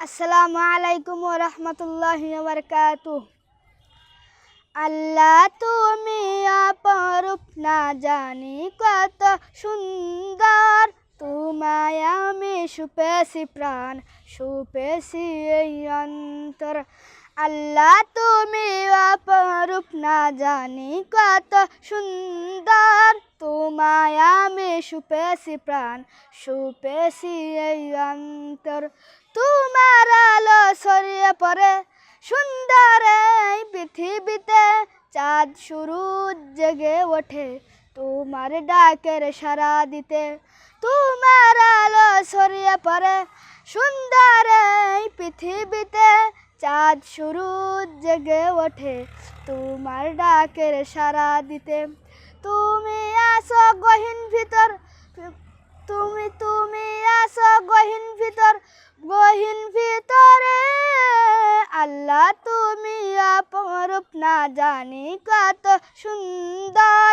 আসসালামু আলাইকুম রহমতুল্লাহ বরকাত আল্লাহ তুমি অপরূপ না জানি কত সুন্দর। তোমায় আমি সুপেছি প্রাণ সুপেছি এই অন্তর। আল্লাহ, তুমি অপরূপ না জানি কত সুন্দর। তোমায় আমি সুপেছি প্রাণ, সুপেছি এই অন্তর। তোমার আলো ছড়িয়ে পড়ে সুন্দর এই পৃথিবীতে, চাঁদ শুরু জেগে ওঠে তোমার ডাকের সারা দিতে। তোমার আলো ছড়িয়ে পড়ে সুন্দর এই পৃথিবীতে চাঁদ শুরু জেগে ওঠে, তোমার ডাকের সারা দিতে। তুমি আসো গহীন ভিতর, তুমি তুমি আসো গহীন ভিতর, গহীন ভিতরে। আল্লাহ, তুমি অপরূপ, না জানি কত সুন্দর।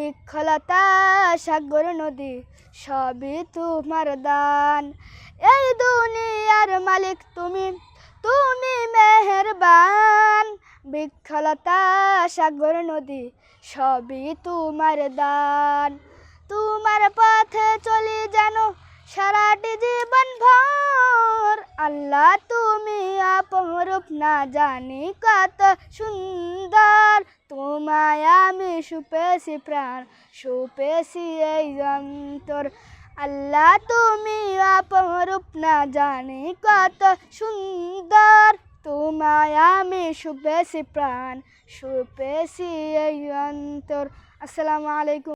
বিক্ষলতা সাগর নদী, সবই তোমার দান। এই দুনিয়ার মালিক তুমি তুমি মেহেরবান। বিক্ষলতা সাগর নদী, সবই তোমার দান। তোমার পথে চলি যেন সারাটি জীবন ভর, আল্লাহ তুমি না জানি কত সুন্দর। তোমায় আমি সুপেছি প্রাণ, সুপেছি এই অন্তর। আল্লাহ, তুমি আপরূপ না জানি কত সুন্দর। তোমায় আমি সুপেছি প্রাণ, সুপেছি এই অন্তর। আসসালামু আলাইকুম।